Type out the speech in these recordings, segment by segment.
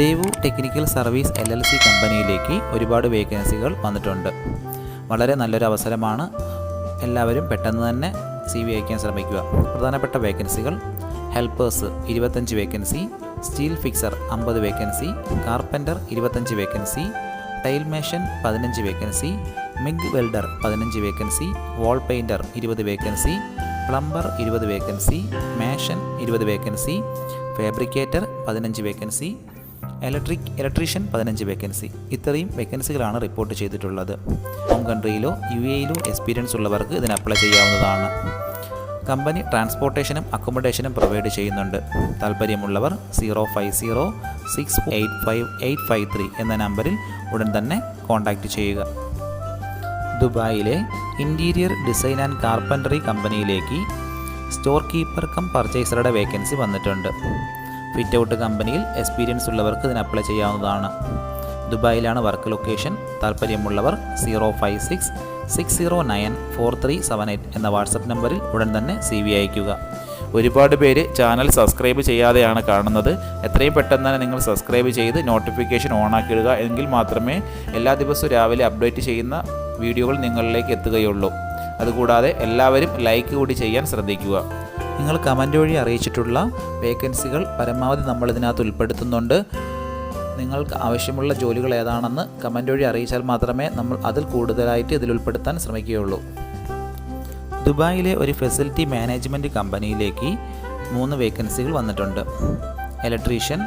Daewoo technical service L L C കമ്പനിയിലേക്ക് ഒരുപാട് വേക്കൻസികൾ വന്നിട്ടുണ്ട്. വളരെ നല്ലൊരു അവസരമാണ് എല്ലാവരും പെട്ടെന്ന് തന്നെ സി വി അയക്കാൻ ശ്രമിക്കുക. പ്രധാനപ്പെട്ട വേക്കൻസികൾ ഹെൽപ്പേഴ്സ് ഇരുപത്തഞ്ച് വേക്കൻസി സ്റ്റീൽ ഫിക്സർ അമ്പത് വേക്കൻസി കാർപ്പന്റർ ഇരുപത്തഞ്ച് വേക്കൻസി ടൈൽ മേഷൻ പതിനഞ്ച് വേക്കൻസി മിഗ് വെൽഡർ പതിനഞ്ച് വേക്കൻസി വാൾ പെയിന്റർ ഇരുപത് വേക്കൻസി പ്ലംബർ ഇരുപത് വേക്കൻസി മേഷൻ ഇരുപത് വേക്കൻസി ഫാബ്രിക്കേറ്റർ പതിനഞ്ച് വേക്കൻസി ഇലക്ട്രിക് ഇലക്ട്രീഷ്യൻ പതിനഞ്ച് വേക്കൻസി. ഇത്രയും വേക്കൻസികളാണ് റിപ്പോർട്ട് ചെയ്തിട്ടുള്ളത്. ഹോം കൺട്രിയിലോ യു എയിലോ എക്സ്പീരിയൻസ് ഉള്ളവർക്ക് ഇതിന് അപ്ലൈ ചെയ്യാവുന്നതാണ്. കമ്പനി ട്രാൻസ്പോർട്ടേഷനും അക്കോമഡേഷനും പ്രൊവൈഡ് ചെയ്യുന്നുണ്ട്. താല്പര്യമുള്ളവർ zero five zero six eight five eight five three എന്ന നമ്പറിൽ ഉടൻ തന്നെ കോൺടാക്റ്റ് ചെയ്യുക. ദുബായിലെ ഇന്റീരിയർ ഡിസൈൻ ആൻഡ് കാർപ്പന്ററി കമ്പനിയിലേക്ക് സ്റ്റോർ കീപ്പർ കം പർച്ചേസറുടെ വേക്കൻസി വന്നിട്ടുണ്ട്. ഫിറ്റ് ഔട്ട് കമ്പനിയിൽ എക്സ്പീരിയൻസ് ഉള്ളവർക്ക് ഇതിന് അപ്ലൈ ചെയ്യാവുന്നതാണ്. ദുബായിലാണ് വർക്ക് ലൊക്കേഷൻ. താല്പര്യമുള്ളവർ zero five six six zero nine four three seven eight എന്ന വാട്സപ്പ് നമ്പറിൽ ഉടൻ തന്നെ സി വി അയയ്ക്കുക. ഒരുപാട് പേര് ചാനൽ സബ്സ്ക്രൈബ് ചെയ്യാതെയാണ് കാണുന്നത്. എത്രയും പെട്ടെന്ന് തന്നെ നിങ്ങൾ സബ്സ്ക്രൈബ് ചെയ്ത് നോട്ടിഫിക്കേഷൻ ഓൺ ആക്കിയിടുക എങ്കിൽ മാത്രമേ എല്ലാ ദിവസവും രാവിലെ അപ്ഡേറ്റ് ചെയ്യുന്ന വീഡിയോകൾ നിങ്ങളിലേക്ക് എത്തുകയുള്ളൂ. അതുകൂടാതെ എല്ലാവരും ലൈക്ക് കൂടി ചെയ്യാൻ ശ്രദ്ധിക്കുക. നിങ്ങൾ കമന്റ് വഴി അറിയിച്ചിട്ടുള്ള വേക്കൻസികൾ പരമാവധി നമ്മൾ ഇതിനകത്ത് ഉൾപ്പെടുത്തുന്നുണ്ട്. നിങ്ങൾക്ക് ആവശ്യമുള്ള ജോലികൾ ഏതാണെന്ന് കമന്റ് വഴി അറിയിച്ചാൽ മാത്രമേ നമ്മൾ അതിൽ കൂടുതലായിട്ട് ഇതിൽ ഉൾപ്പെടുത്താൻ ശ്രമിക്കുകയുള്ളൂ. ദുബായിലെ ഒരു ഫെസിലിറ്റി മാനേജ്മെന്റ് കമ്പനിയിലേക്ക് മൂന്ന് വേക്കൻസികൾ വന്നിട്ടുണ്ട്. ഇലക്ട്രീഷ്യൻ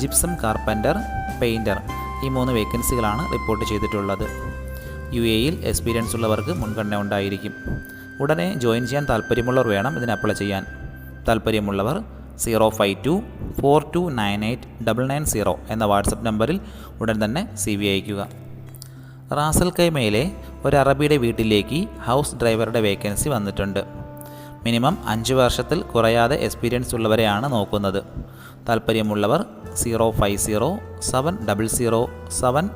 ജിപ്സം കാർപ്പന്റർ പെയിന്റർ ഈ മൂന്ന് വേക്കൻസികളാണ് റിപ്പോർട്ട് ചെയ്തിട്ടുള്ളത്. യു എയിൽ എക്സ്പീരിയൻസ് ഉള്ളവർക്ക് മുൻഗണന ഉണ്ടായിരിക്കും. ഉടനെ ജോയിൻ ചെയ്യാൻ താല്പര്യമുള്ളവർ വേണം ഇതിന് അപ്ലൈ ചെയ്യാൻ. താല്പര്യമുള്ളവർ zero five two four two nine eight double nine zero എന്ന വാട്സപ്പ് നമ്പറിൽ ഉടൻ തന്നെ സി വി അയക്കുക റാസൽ കൈമയിലെ ഒരു അറബിയുടെ വീട്ടിലേക്ക് ഹൗസ് ഡ്രൈവറുടെ വേക്കൻസി വന്നിട്ടുണ്ട്. മിനിമം അഞ്ച് വർഷത്തിൽ കുറയാതെ എക്സ്പീരിയൻസ് ഉള്ളവരെയാണ് നോക്കുന്നത്. താല്പര്യമുള്ളവർ zero five zero seven double zero seven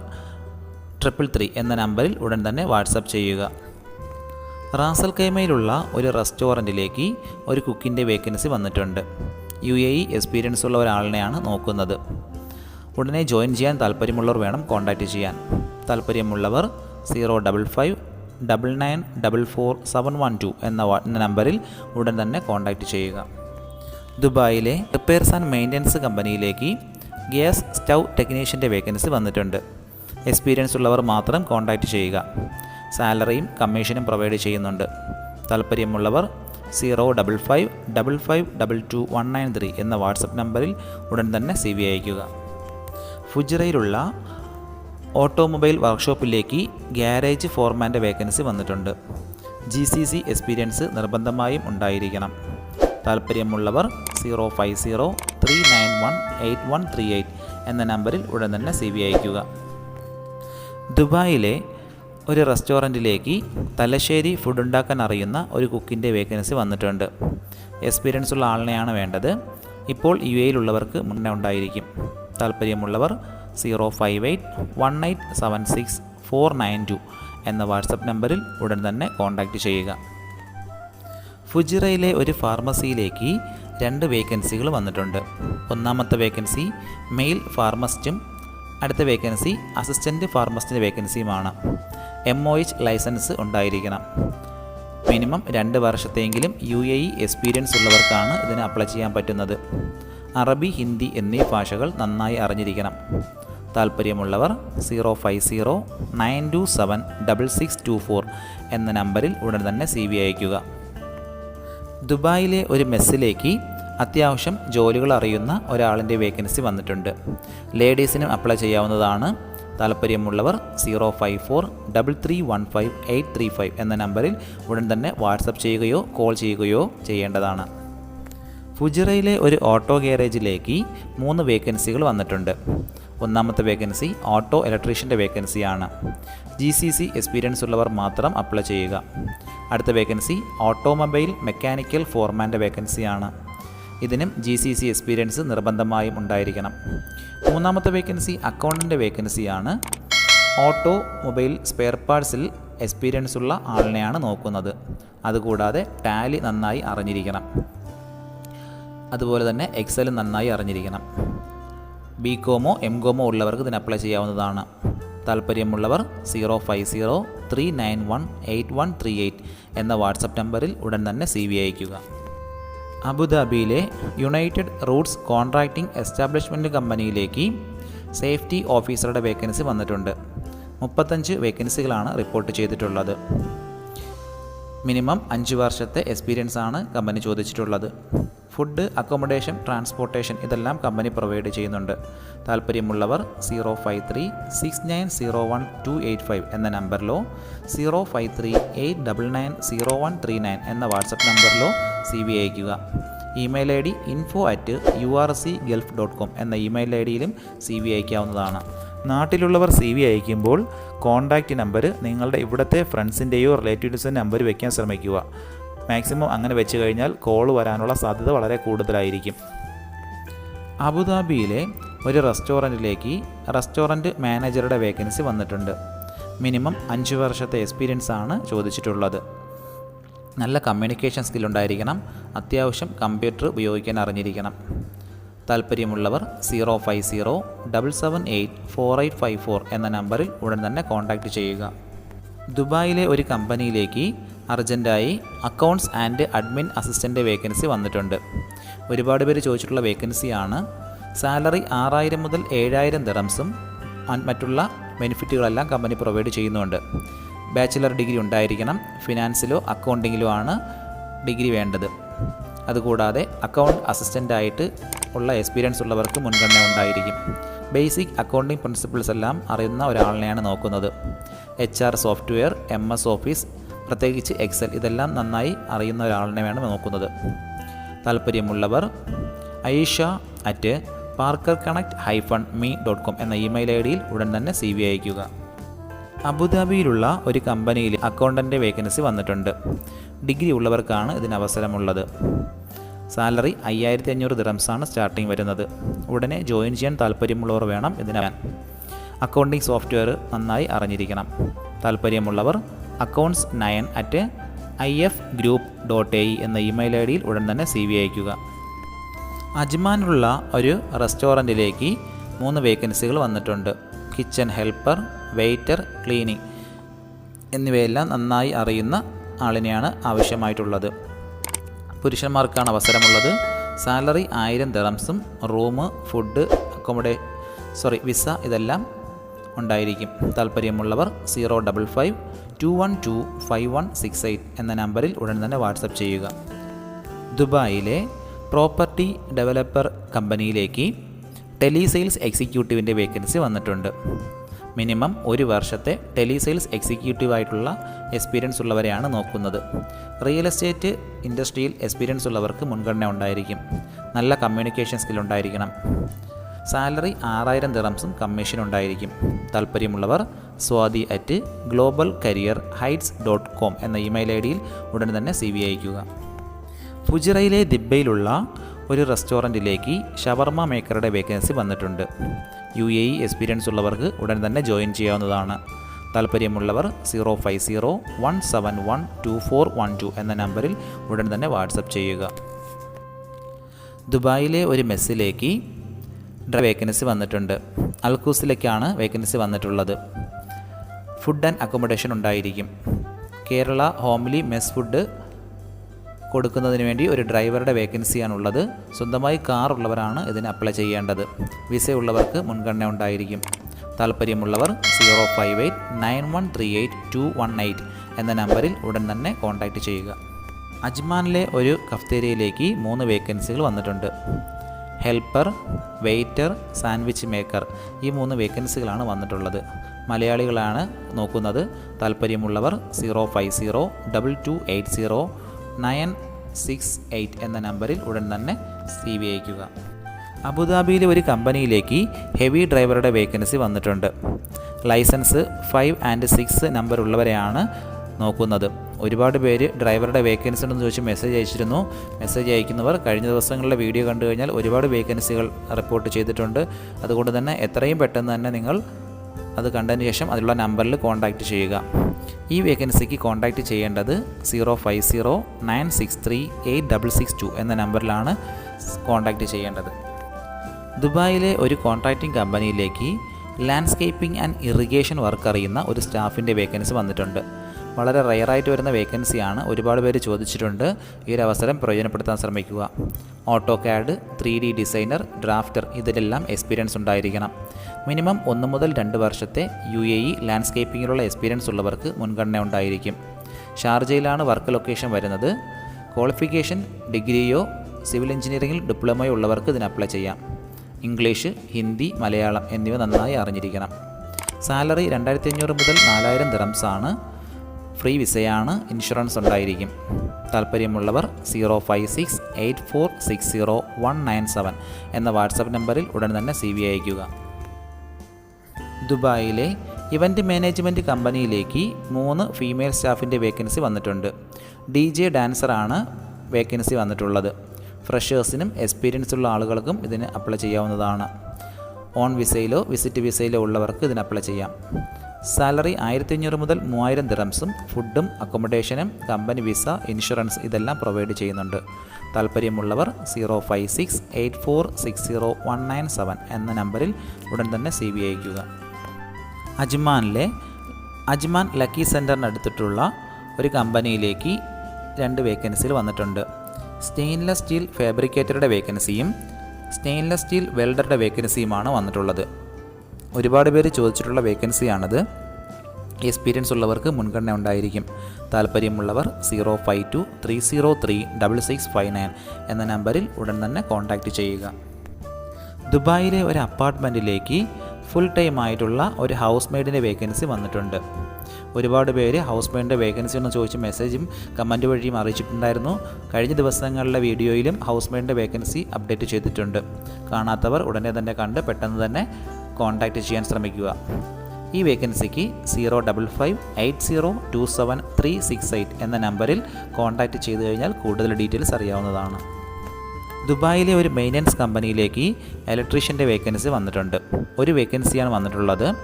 triple three എന്ന നമ്പറിൽ ഉടൻ തന്നെ വാട്സപ്പ് ചെയ്യുക. റാസൽ കൈമയിലുള്ള ഒരു റെസ്റ്റോറന്റിലേക്ക് ഒരു കുക്കിന്റെ വേക്കൻസി വന്നിട്ടുണ്ട്. യു എ ഇ എക്സ്പീരിയൻസ് ഉള്ള ഒരാളിനെയാണ് നോക്കുന്നത്. ഉടനെ ജോയിൻ ചെയ്യാൻ താല്പര്യമുള്ളവർ വേണം കോൺടാക്റ്റ് ചെയ്യാൻ. താല്പര്യമുള്ളവർ zero double five double nine double four seven one two എന്ന നമ്പറിൽ ഉടൻ തന്നെ കോൺടാക്റ്റ് ചെയ്യുക. ദുബായിലെ റിപ്പയർസ് ആൻഡ് മെയിന്റനൻസ് കമ്പനിയിലേക്ക് ഗ്യാസ് സ്റ്റൗ ടെക്നീഷ്യന്റെ വേക്കൻസി വന്നിട്ടുണ്ട്. എക്സ്പീരിയൻസ് ഉള്ളവർ മാത്രം കോൺടാക്റ്റ് ചെയ്യുക. സാലറിയും കമ്മീഷനും പ്രൊവൈഡ് ചെയ്യുന്നുണ്ട്. താല്പര്യമുള്ളവർ zero double five double five double two one nine three എന്ന വാട്സപ്പ് നമ്പറിൽ ഉടൻ തന്നെ സി വി അയയ്ക്കുക. ഫുജിറയിലുള്ള ഓട്ടോമൊബൈൽ വർക്ക്ഷോപ്പിലേക്ക് ഗ്യാരേജ് ഫോർമാന്റെ വേക്കൻസി വന്നിട്ടുണ്ട്. ജി സി സി എക്സ്പീരിയൻസ് നിർബന്ധമായും ഉണ്ടായിരിക്കണം. താല്പര്യമുള്ളവർ zero five zero three nine one eight one three eight എന്ന നമ്പറിൽ ഉടൻ തന്നെ സി വി അയയ്ക്കുക. ദുബായിലെ ഒരു റെസ്റ്റോറന്റിലേക്ക് തലശ്ശേരി ഫുഡ് ഉണ്ടാക്കാൻ അറിയുന്ന ഒരു കുക്കിന്റെ വേക്കൻസി വന്നിട്ടുണ്ട്. എക്സ്പീരിയൻസ് ഉള്ള ആളിനെയാണ് വേണ്ടത്. ഇപ്പോൾ യു എയിലുള്ളവർക്ക് മുന്നേ ഉണ്ടായിരിക്കും. താല്പര്യമുള്ളവർ zero five eight one eight seven six four nine two എന്ന വാട്സപ്പ് നമ്പറിൽ ഉടൻ തന്നെ കോൺടാക്റ്റ് ചെയ്യുക. ഫുജിറയിലെ ഒരു ഫാർമസിയിലേക്ക് രണ്ട് വേക്കൻസികൾ വന്നിട്ടുണ്ട്. ഒന്നാമത്തെ വേക്കൻസി മെയിൽ ഫാർമസിസ്റ്റും അടുത്ത വേക്കൻസി അസിസ്റ്റന്റ് ഫാർമസിസ്റ്റിന്റെ വേക്കൻസിയുമാണ്. എം ഒ എച്ച് ലൈസൻസ് ഉണ്ടായിരിക്കണം. മിനിമം രണ്ട് വർഷത്തെങ്കിലും യു എ ഇ എക്സ്പീരിയൻസ് ഉള്ളവർക്കാണ് ഇതിന് അപ്ലൈ ചെയ്യാൻ പറ്റുന്നത്. അറബി ഹിന്ദി എന്നീ ഭാഷകൾ നന്നായി അറിഞ്ഞിരിക്കണം. താല്പര്യമുള്ളവർ zero five zero nine two seven double six two four എന്ന നമ്പറിൽ ഉടൻ തന്നെ സി വി അയക്കുക ദുബായിലെ ഒരു മെസ്സിലേക്ക് അത്യാവശ്യം ജോലികൾ അറിയുന്ന ഒരാളിന്റെ വേക്കൻസി വന്നിട്ടുണ്ട്. ലേഡീസിനും അപ്ലൈ ചെയ്യാവുന്നതാണ്. താല്പര്യമുള്ളവർ zero five four double three one five eight three five എന്ന നമ്പറിൽ ഉടൻ തന്നെ വാട്സപ്പ് ചെയ്യുകയോ കോൾ ചെയ്യുകയോ ചെയ്യേണ്ടതാണ്. ഫുജിറയിലെ ഒരു ഓട്ടോ ഗ്യാരേജിലേക്ക് മൂന്ന് വേക്കൻസികൾ വന്നിട്ടുണ്ട്. ഒന്നാമത്തെ വേക്കൻസി ഓട്ടോ ഇലക്ട്രീഷ്യന്റെ വേക്കൻസിയാണ്. ജി സി സി എക്സ്പീരിയൻസ് ഉള്ളവർ മാത്രം അപ്ലൈ ചെയ്യുക. അടുത്ത വേക്കൻസി ഓട്ടോമൊബൈൽ മെക്കാനിക്കൽ ഫോർമാന്റെ വേക്കൻസിയാണ്. ഇതിനും ജി സി സി എക്സ്പീരിയൻസ് നിർബന്ധമായും ഉണ്ടായിരിക്കണം. മൂന്നാമത്തെ വേക്കൻസി അക്കൗണ്ടിന്റെ വേക്കൻസിയാണ് ഓട്ടോ മൊബൈൽ സ്പെയർ പാർട്സിൽ എക്സ്പീരിയൻസ് ഉള്ള ആളിനെയാണ് നോക്കുന്നത്. അതുകൂടാതെ ടാലി നന്നായി അറിഞ്ഞിരിക്കണം. അതുപോലെ തന്നെ എക്സൽ നന്നായി അറിഞ്ഞിരിക്കണം. ബി കോമോ എം കോമോ ഉള്ളവർക്ക് ഇതിന് അപ്ലൈ ചെയ്യാവുന്നതാണ്. താല്പര്യമുള്ളവർ zero five zero three nine one eight one three eight എന്ന വാട്സപ്പ് നമ്പറിൽ ഉടൻ തന്നെ സി വി അയയ്ക്കുക. അബുദാബിയിലെ യുണൈറ്റഡ് റൂട്ട്സ് കോൺട്രാക്റ്റിംഗ് എസ്റ്റാബ്ലിഷ്മെന്റ് കമ്പനിയിലേക്ക് സേഫ്റ്റി ഓഫീസറുടെ വേക്കൻസി വന്നിട്ടുണ്ട്. മുപ്പത്തഞ്ച് വേക്കൻസികളാണ് റിപ്പോർട്ട് ചെയ്തിട്ടുള്ളത്. മിനിമം അഞ്ച് വർഷത്തെ എക്സ്പീരിയൻസ് ആണ് കമ്പനി ചോദിച്ചിട്ടുള്ളത്. ഫുഡ് അക്കോമഡേഷൻ ട്രാൻസ്പോർട്ടേഷൻ ഇതെല്ലാം കമ്പനി പ്രൊവൈഡ് ചെയ്യുന്നുണ്ട്. താല്പര്യമുള്ളവർ zero five three six nine zero one two eight five എന്ന നമ്പറിലോ zero five three eight double nine zero one three nine എന്ന വാട്സപ്പ് നമ്പറിലോ സി വി അയയ്ക്കുക. Email I D info at U R C Gulf dot com എന്ന email I ഡിയിലും C V അയക്കാവുന്നതാണ് നാട്ടിലുള്ളവർ C V അയക്കുമ്പോൾ contact number നിങ്ങളുടെ ഇവിടുത്തെ ഫ്രണ്ട്സിന്റെയോ റിലേറ്റീവ്സിന്റെ നമ്പർ വയ്ക്കാൻ ശ്രമിക്കുക. മാക്സിമം അങ്ങനെ വെച്ച് കഴിഞ്ഞാൽ കോൾ വരാനുള്ള സാധ്യത വളരെ കൂടുതലായിരിക്കും. അബുദാബിയിലെ ഒരു റെസ്റ്റോറന്റിലേക്ക് റെസ്റ്റോറന്റ് മാനേജറുടെ വേക്കൻസി വന്നിട്ടുണ്ട്. മിനിമം അഞ്ച് വർഷത്തെ എക്സ്പീരിയൻസ് ആണ് ചോദിച്ചിട്ടുള്ളത്. നല്ല കമ്മ്യൂണിക്കേഷൻ സ്കിൽ ഉണ്ടായിരിക്കണം. അത്യാവശ്യം കമ്പ്യൂട്ടർ ഉപയോഗിക്കാൻ അറിഞ്ഞിരിക്കണം. താല്പര്യമുള്ളവർ zero five zero double seven eight four eight five four എന്ന നമ്പറിൽ ഉടൻ തന്നെ കോൺടാക്റ്റ് ചെയ്യുക. ദുബായിലെ ഒരു കമ്പനിയിലേക്ക് അർജന്റായി accounts and admin assistant vacancy വന്നിട്ടുണ്ട്. ഒരുപാട് പേര് ചോദിച്ചിട്ടുള്ള വേക്കൻസിയാണ്. സാലറി ആറായിരം മുതൽ ഏഴായിരം ദിറംസും മറ്റുള്ള ബെനിഫിറ്റുകളെല്ലാം കമ്പനി പ്രൊവൈഡ് ചെയ്യുന്നുണ്ട്. ബാച്ചിലർ ഡിഗ്രി ഉണ്ടായിരിക്കണം ഫിനാൻസിലോ അക്കൗണ്ടിങ്ങിലോ ആണ് ഡിഗ്രി വേണ്ടത്. അതുകൂടാതെ അക്കൗണ്ട് അസിസ്റ്റന്റായിട്ട് ഉള്ള എക്സ്പീരിയൻസ് ഉള്ളവർക്ക് മുൻഗണന ഉണ്ടായിരിക്കും. ബേസിക് അക്കൗണ്ടിംഗ് പ്രിൻസിപ്പിൾസ് എല്ലാം അറിയുന്ന ഒരാളിനെയാണ് നോക്കുന്നത്. H R software M S office പ്രത്യേകിച്ച് എക്സൽ ഇതെല്ലാം നന്നായി അറിയുന്ന ഒരാളിനെയാണ് നോക്കുന്നത്. താല്പര്യമുള്ളവർ Aisha at Parker connect hyphen me dot com എന്ന ഇമെയിൽ ഐ ഡിയിൽ ഉടൻ തന്നെ സി വി അയയ്ക്കുക. അബുദാബിയിലുള്ള ഒരു കമ്പനിയിൽ അക്കൗണ്ടന്റ് വേക്കൻസി വന്നിട്ടുണ്ട്. ഡിഗ്രി ഉള്ളവർക്കാണ് ഇതിന് അവസരമുള്ളത് സാലറി അയ്യായിരത്തി അഞ്ഞൂറ് ദിറംസാണ് സ്റ്റാർട്ടിങ് വരുന്നത്. ഉടനെ ജോയിൻ ചെയ്യാൻ താല്പര്യമുള്ളവർ വേണം ഇതിനാൻ അക്കൗണ്ടിംഗ് സോഫ്റ്റ്വെയർ നന്നായി അറിഞ്ഞിരിക്കണം. താല്പര്യമുള്ളവർ accounts nine at I F group dot A എന്ന ഇമെയിൽ ഐ ഡിയിൽ ഉടൻ തന്നെ സി വി അയയ്ക്കുക. അജ്മാനിലുള്ള ഒരു റെസ്റ്റോറന്റിലേക്ക് മൂന്ന് വേക്കൻസികൾ വന്നിട്ടുണ്ട്. കിച്ചൺ ഹെൽപ്പർ വെയ്റ്റർ ക്ലീനിങ് എന്നിവയെല്ലാം നന്നായി അറിയുന്ന ആളിനെയാണ് ആവശ്യമായിട്ടുള്ളത്. പുരുഷന്മാർക്കാണ് അവസരമുള്ളത്. സാലറി ആയിരം ദറംസും റൂം ഫുഡ് അക്കോമഡേ സോറി വിസ ഇതെല്ലാം ഉണ്ടായിരിക്കും. താല്പര്യമുള്ളവർ zero double five two one two five one six eight എന്ന നമ്പറിൽ ഉടൻ തന്നെ വാട്സപ്പ് ചെയ്യുക. ദുബായിലെ പ്രോപ്പർട്ടി ഡെവലപ്പർ കമ്പനിയിലേക്ക് ടെലിസെയിൽസ് എക്സിക്യൂട്ടീവിന്റെ വേക്കൻസി വന്നിട്ടുണ്ട്. മിനിമം ഒരു വർഷത്തെ ടെലിസെയിൽസ് എക്സിക്യൂട്ടീവ് ആയിട്ടുള്ള എക്സ്പീരിയൻസ് ഉള്ളവരെയാണ് നോക്കുന്നത്. റിയൽ എസ്റ്റേറ്റ് ഇൻഡസ്ട്രിയിൽ എക്സ്പീരിയൻസ് ഉള്ളവർക്ക് മുൻഗണന ഉണ്ടായിരിക്കും. നല്ല കമ്മ്യൂണിക്കേഷൻ സ്കിൽ ഉണ്ടായിരിക്കണം. സാലറി ആറായിരം ദിറംസും കമ്മീഷൻ ഉണ്ടായിരിക്കും. താല്പര്യമുള്ളവർ Swathi at global career heights dot com എന്ന ഇമെയിൽ ഐ ഡിയിൽ ഉടൻ തന്നെ സി വി അയക്കുക ഫുജിറയിലെ ദിബയിലുള്ള ഒരു റെസ്റ്റോറന്റിലേക്ക് ഷവർമ മേക്കറുടെ വേക്കൻസി വന്നിട്ടുണ്ട്. യു എ ഇ എക്സ്പീരിയൻസ് ഉള്ളവർക്ക് ഉടൻ തന്നെ ജോയിൻ ചെയ്യാവുന്നതാണ്. താല്പര്യമുള്ളവർ zero five zero one seven one two four one two എന്ന നമ്പറിൽ ഉടൻ തന്നെ വാട്സപ്പ് ചെയ്യുക. ദുബായിലെ ഒരു മെസ്സിലേക്ക് വേക്കൻസി വന്നിട്ടുണ്ട്. അൽക്കൂസിലേക്കാണ് വേക്കൻസി വന്നിട്ടുള്ളത്. ഫുഡ് ആൻഡ് അക്കോമഡേഷൻ ഉണ്ടായിരിക്കും. കേരള ഹോംലി മെസ് ഫുഡ് കൊടുക്കുന്നതിന് വേണ്ടി ഒരു ഡ്രൈവറുടെ വേക്കൻസിയാണുള്ളത്. സ്വന്തമായി കാർ ഉള്ളവരാണ് ഇതിന് അപ്ലൈ ചെയ്യേണ്ടത്. വിസ ഉള്ളവർക്ക് മുൻഗണന ഉണ്ടായിരിക്കും. താല്പര്യമുള്ളവർ zero five eight nine one three eight two one eight എന്ന നമ്പറിൽ ഉടൻ തന്നെ കോൺടാക്റ്റ് ചെയ്യുക. അജ്മാനിലെ ഒരു കഫ്തേരിയയിലേക്ക് മൂന്ന് വേക്കൻസികൾ വന്നിട്ടുണ്ട്. ഹെൽപ്പർ വെയ്റ്റർ സാൻഡ്വിച്ച് മേക്കർ ഈ മൂന്ന് വേക്കൻസികളാണ് വന്നിട്ടുള്ളത്. മലയാളികളാണ് നോക്കുന്നത്. താല്പര്യമുള്ളവർ zero five zero double two eight zero nine six eight എന്ന നമ്പറിൽ ഉടൻ തന്നെ സി വി അയക്കുക അബുദാബിയിലെ ഒരു കമ്പനിയിലേക്ക് ഹെവി ഡ്രൈവറുടെ വേക്കൻസി വന്നിട്ടുണ്ട്. Licence five and six number ഉള്ളവരെയാണ് നോക്കുന്നത്. ഒരുപാട് പേര് ഡ്രൈവറുടെ വേക്കൻസി ഉണ്ടെന്ന് ചോദിച്ച് മെസ്സേജ് അയച്ചിരുന്നു. മെസ്സേജ് അയക്കുന്നവർ കഴിഞ്ഞ ദിവസങ്ങളിലെ വീഡിയോ കണ്ടു കഴിഞ്ഞാൽ ഒരുപാട് വേക്കൻസികൾ റിപ്പോർട്ട് ചെയ്തിട്ടുണ്ട്. അതുകൊണ്ട് തന്നെ എത്രയും പെട്ടെന്ന് തന്നെ നിങ്ങൾ അത് കണ്ടതിന് ശേഷം അതിലുള്ള നമ്പറിൽ കോൺടാക്റ്റ് ചെയ്യുക. ഈ വേക്കൻസിക്ക് കോൺടാക്റ്റ് ചെയ്യേണ്ടത് zero five zero nine six three eight double six two എന്ന നമ്പറിലാണ് കോൺടാക്റ്റ് ചെയ്യേണ്ടത്. ദുബായിലെ ഒരു കോൺട്രാക്റ്റിംഗ് കമ്പനിയിലേക്ക് ലാൻഡ്സ്കേപ്പിംഗ് ആൻഡ് ഇറിഗേഷൻ വർക്ക് അറിയുന്ന ഒരു സ്റ്റാഫിന്റെ വേക്കൻസി വന്നിട്ടുണ്ട്. വളരെ റയറായിട്ട് വരുന്ന വേക്കൻസിയാണ് ഒരുപാട് പേര് ചോദിച്ചിട്ടുണ്ട്. ഈ ഒരു അവസരം പ്രയോജനപ്പെടുത്താൻ ശ്രമിക്കുക. AutoCAD three D designer drafter ഇതിലെല്ലാം എക്സ്പീരിയൻസ് ഉണ്ടായിരിക്കണം. മിനിമം ഒന്ന് മുതൽ രണ്ട് വർഷത്തെ യു എ ഇ ലാൻഡ്സ്കേപ്പിങ്ങിലുള്ള എക്സ്പീരിയൻസ് ഉള്ളവർക്ക് മുൻഗണന ഉണ്ടായിരിക്കും. ഷാർജയിലാണ് വർക്ക് ലൊക്കേഷൻ വരുന്നത്. ക്വാളിഫിക്കേഷൻ ഡിഗ്രിയോ സിവിൽ എഞ്ചിനീയറിംഗിൽ ഡിപ്ലോമയോ ഉള്ളവർക്ക് ഇതിന് അപ്ലൈ ചെയ്യാം. ഇംഗ്ലീഷ് ഹിന്ദി മലയാളം എന്നിവ നന്നായി അറിഞ്ഞിരിക്കണം. സാലറി രണ്ടായിരത്തി അഞ്ഞൂറ് മുതൽ നാലായിരം ദിറംസാണ്. ഫ്രീ വിസയാണ് ഇൻഷുറൻസ് ഉണ്ടായിരിക്കും. താല്പര്യമുള്ളവർ zero five six eight four six zero one nine seven എന്ന വാട്സപ്പ് നമ്പറിൽ ഉടൻ തന്നെ സി വി അയയ്ക്കുക. ദുബായിലെ ഇവന്റ് മാനേജ്മെന്റ് കമ്പനിയിലേക്ക് മൂന്ന് ഫീമെയിൽ സ്റ്റാഫിന്റെ വേക്കൻസി വന്നിട്ടുണ്ട്. ഡി ജെ ഡാൻസറാണ് വേക്കൻസി വന്നിട്ടുള്ളത്. ഫ്രഷേഴ്സിനും എക്സ്പീരിയൻസ് ഉള്ള ആളുകൾക്കും ഇതിന് അപ്ലൈ ചെയ്യാവുന്നതാണ്. ഓൺ വിസയിലോ വിസിറ്റ് വിസയിലോ ഉള്ളവർക്ക് ഇതിന് അപ്ലൈ ചെയ്യാം. സാലറി ആയിരത്തി അഞ്ഞൂറ് മുതൽ മൂവായിരം ദിറംസും ഫുഡും അക്കോമഡേഷനും കമ്പനി വിസ ഇൻഷുറൻസ് ഇതെല്ലാം പ്രൊവൈഡ് ചെയ്യുന്നുണ്ട്. താല്പര്യമുള്ളവർ zero five six eight four six zero one nine seven എന്ന നമ്പറിൽ ഉടൻ തന്നെ സി വി അയക്കുക അജ്മാനിലെ അജ്മാൻ ലക്കി സെന്ററിനടുത്തിട്ടുള്ള ഒരു കമ്പനിയിലേക്ക് രണ്ട് വേക്കൻസികൾ വന്നിട്ടുണ്ട്. സ്റ്റെയിൻലെസ് സ്റ്റീൽ ഫാബ്രിക്കേറ്ററുടെ വേക്കൻസിയും സ്റ്റെയിൻലെസ് സ്റ്റീൽ വെൽഡറുടെ വേക്കൻസിയുമാണ് വന്നിട്ടുള്ളത്. ഒരുപാട് പേര് ചോദിച്ചിട്ടുള്ള വേക്കൻസിയാണത്. എക്സ്പീരിയൻസ് ഉള്ളവർക്ക് മുൻഗണന ഉണ്ടായിരിക്കും. താല്പര്യമുള്ളവർ zero five two three zero three double six five nine എന്ന നമ്പറിൽ ഉടൻ തന്നെ കോൺടാക്റ്റ് ചെയ്യുക. ദുബായിലെ ഒരു അപ്പാർട്ട്മെന്റിലേക്ക് ഫുൾ ടൈം ആയിട്ടുള്ള ഒരു ഹൗസ് മെയ്ഡിന്റെ വേക്കൻസി വന്നിട്ടുണ്ട്. ഒരുപാട് പേര് ഹൗസ് മെയ്ഡിന്റെ വേക്കൻസി ഒന്ന് ചോദിച്ച് മെസ്സേജും കമന്റ് വഴിയും അറിയിച്ചിട്ടുണ്ടായിരുന്നു. കഴിഞ്ഞ ദിവസങ്ങളിലെ വീഡിയോയിലും ഹൗസ് മെയ്ഡിന്റെ വേക്കൻസി അപ്ഡേറ്റ് ചെയ്തിട്ടുണ്ട്. കാണാത്തവർ ഉടനെ തന്നെ കണ്ട് പെട്ടെന്ന് തന്നെ കോൺടാക്റ്റ് ചെയ്യാൻ ശ്രമിക്കുക. ഈ വേക്കൻസിക്ക് zero double five eight zero two seven three six eight എന്ന നമ്പറിൽ കോൺടാക്റ്റ് ചെയ്തു കഴിഞ്ഞാൽ കൂടുതൽ ഡീറ്റെയിൽസ് അറിയാവുന്നതാണ്. ദുബായിലെ ഒരു മെയിന്റനൻസ് കമ്പനിയിലേക്ക് ഇലക്ട്രീഷ്യന്റെ വേക്കൻസി വന്നിട്ടുണ്ട്. ഒരു വേക്കൻസിയാണ് വന്നിട്ടുള്ളത്.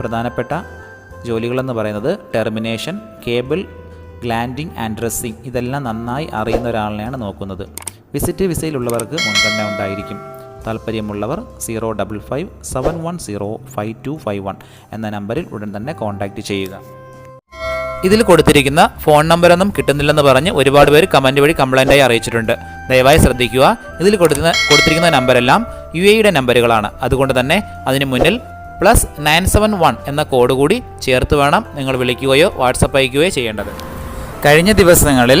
പ്രധാനപ്പെട്ട ജോലികളെന്ന് പറയുന്നത് termination cable glanding and dressing ഇതെല്ലാം നന്നായി അറിയുന്ന ഒരാളിനെയാണ് നോക്കുന്നത്. വിസിറ്റ് വിസയിലുള്ളവർക്ക് മുൻഗണന ഉണ്ടായിരിക്കും. താല്പര്യമുള്ളവർ zero double five seven one zero five two five one എന്ന നമ്പറിൽ ഉടൻ തന്നെ കോൺടാക്റ്റ് ചെയ്യുക. ഇതിൽ കൊടുത്തിരിക്കുന്ന ഫോൺ നമ്പറൊന്നും കിട്ടുന്നില്ലെന്ന് പറഞ്ഞ് ഒരുപാട് പേര് കമന്റ് വഴി കംപ്ലൈന്റായി അറിയിച്ചിട്ടുണ്ട്. ദയവായി ശ്രദ്ധിക്കുക. ഇതിൽ കൊടുക്കുന്ന കൊടുത്തിരിക്കുന്ന നമ്പരെല്ലാം യു എയുടെ നമ്പറുകളാണ്. അതുകൊണ്ട് തന്നെ അതിന് മുന്നിൽ പ്ലസ് നയൻ സെവൻ വൺ എന്ന കോഡ് കൂടി ചേർത്ത് വേണം നിങ്ങൾ വിളിക്കുകയോ വാട്സപ്പ് അയക്കുകയോ ചെയ്യേണ്ടത്. കഴിഞ്ഞ ദിവസങ്ങളിൽ